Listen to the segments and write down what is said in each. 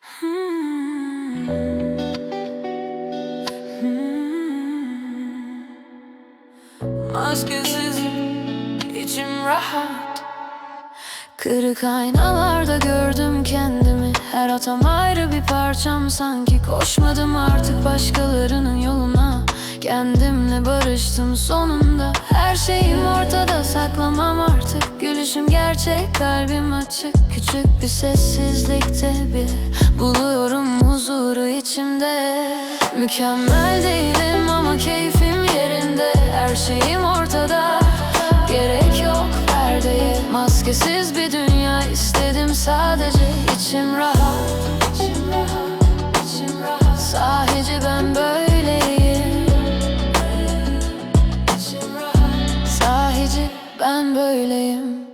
Hmm. Hmm. Maskesiz içim rahat Kırık aynalarda gördüm kendimi Her hatam ayrı bir parçam sanki Koşmadım artık başkalarının yoluna Kendimle barıştım sonunda. Her şeyim ortada saklamam artık. Gülüşüm gerçek kalbim açık. Küçük bir sessizlikte bir Buluyorum huzuru içimde. Mükemmel değilim ama keyfim yerinde. Her şeyim ortada. Gerek yok perdeye Maskesiz bir dünya istedim sadece. İçim rahat ben böyleyim.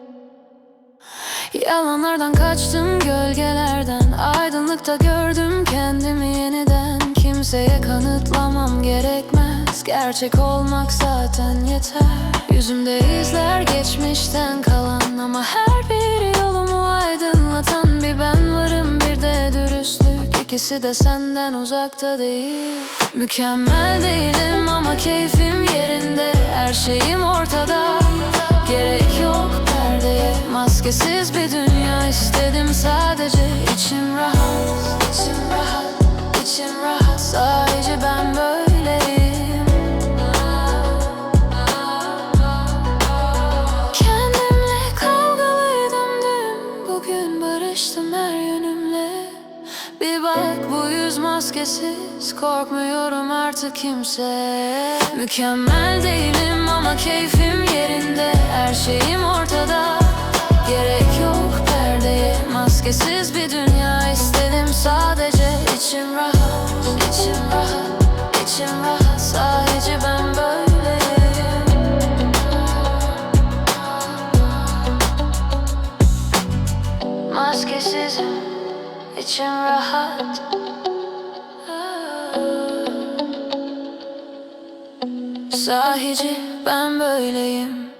Yalanlardan kaçtım gölgelerden. Aydınlıkta gördüm kendimi yeniden. Kimseye kanıtlamam gerekmez. Gerçek olmak zaten yeter. Yüzümde izler geçmişten kalan Ama her bir yolumu aydınlatan Bir ben varım bir de dürüstlük. İkisi de senden uzakta değil. Mükemmel değilim ama keyfim yerinde. Her şeyim ortada Maskesiz bir dünya istedim sadece. İçim rahat içim rahat, içim rahat. Sadece ben böyleyim. Kendimle kavgalıydım dün. Bugün barıştım her yönümle. Bir bak bu yüz maskesiz. Korkmuyorum artık kimse. Mükemmel değilim ama keyfim yerinde. Her şeyim ortada Maskesiz içim rahat. Sahici ben böyleyim